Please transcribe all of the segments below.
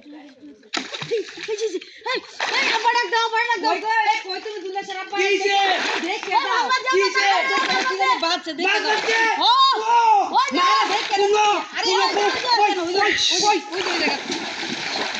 সামনে সামনে তুই আসলে তো আসলে তো বড় মাছ এই যা সামনে আকাশটা করে কমলের মধ্যে তো থাকবে ও তাড়াতাড়িয়া মাছ তাড়াতাড়ি বাদ দিও বড় মাছটা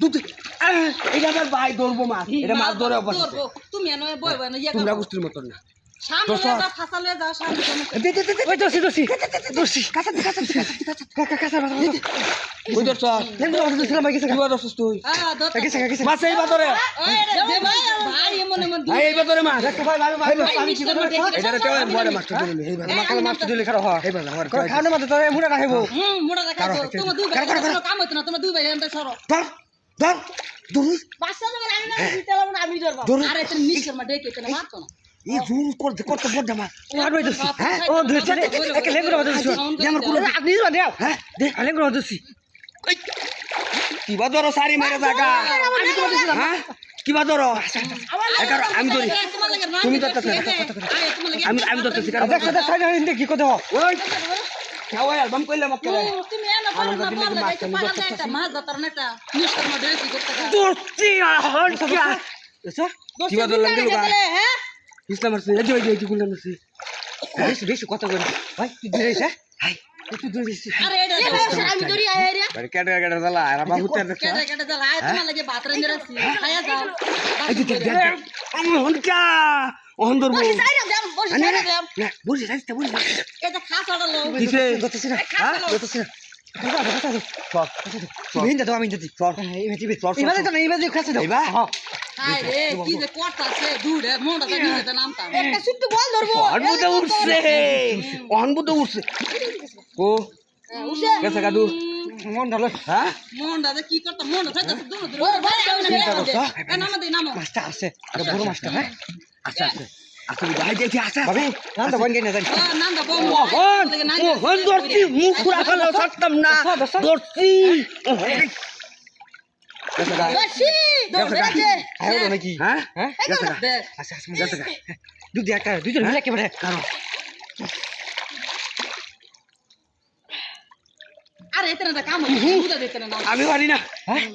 ডুব দে এটা আমার ভাই ধরবো মাছ এটা মাছ ধরে তুমি এনে বই বই না ইয়ে তোমরা গোষ্ঠীর মতন না। হয়? ধর ধর ধর বাচ্চা যখন আমি ধরবো। আরে তুমি নিষ্কর্মা ডেকে মারতো না। এই জোর করতে করতে মাছ ও আর ভাই দোষী হ্যাঁ ও ধরছে একে লেঙ্গু মাছ দোষী আমার কোন আপনি দিবা দাও হ্যাঁ দে লেঙ্গু মাছ দোষী কিবা ধরো সারি মেরে জায়গা আমি তো দিছিলাম হ্যাঁ কিবা ধরো এগারো আমি ধরি তুমি কি কথা ওই খাওয়া করতে হ্যাঁ ইসলাম আছে এই যে এই যে গুন্ডা আছে বেশি বেশি কথা কই ভাই তুই ধরে এসে হাই তুই ধরে এসে আরে এটা আমি ধরি আয় রে আরে কেটে কেটে দালা আর বাবু তের দেখছ কেটে কেটে দাও আয় তোমার লাগে ভাত রেঞ্জে রাখছি খায়া যাও। এই যে দেখ দেখ। হন কিয়া অহন বসে যাই বসে যাই না না বুঝি রাইতে বুঝি এটা খাসাটা লো দিছে গতছি না হ্যাঁ? গতছি না দাও আমি দিতে চল। এই মেজি চল। এবারে তো না এবারে খাসে দাও হ্যাঁ। হায় মন ঢালো হ্যাঁ। মন হ্যাঁ আচ্ছা আচ্ছা। আচ্ছা আচ্ছা। মোহন মোহন মুখ পুরা ফেলা থাকতাম না। দর্তি দুজন মিলে একেবারে আমি পারি না।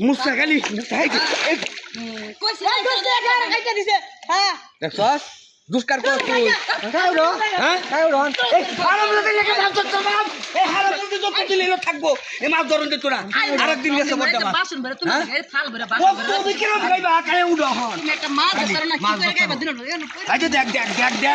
মুসা খালি কইছে দে গার খাইতে দিছে। হ্যাঁ। দেখছস? দুষ্কার কর তুই। হ্যাঁ কাউরো এই হারাম লাগে লেগে দাম তো বাপ এই হারাম তো যত দিলে থাকব? এই মাছ ধরন দে তোরা। আরেকদিন গেছে বড় মাছ বাসন ভরে তুমি এই থাল ভরে বাসন ভরে তুমি কিরম গাইবা কালে উড়ো হন তুমি একটা মাছ ধরো কি করে গাইবা দিন আচ্ছা দেখ দেখ দেখ দেখ।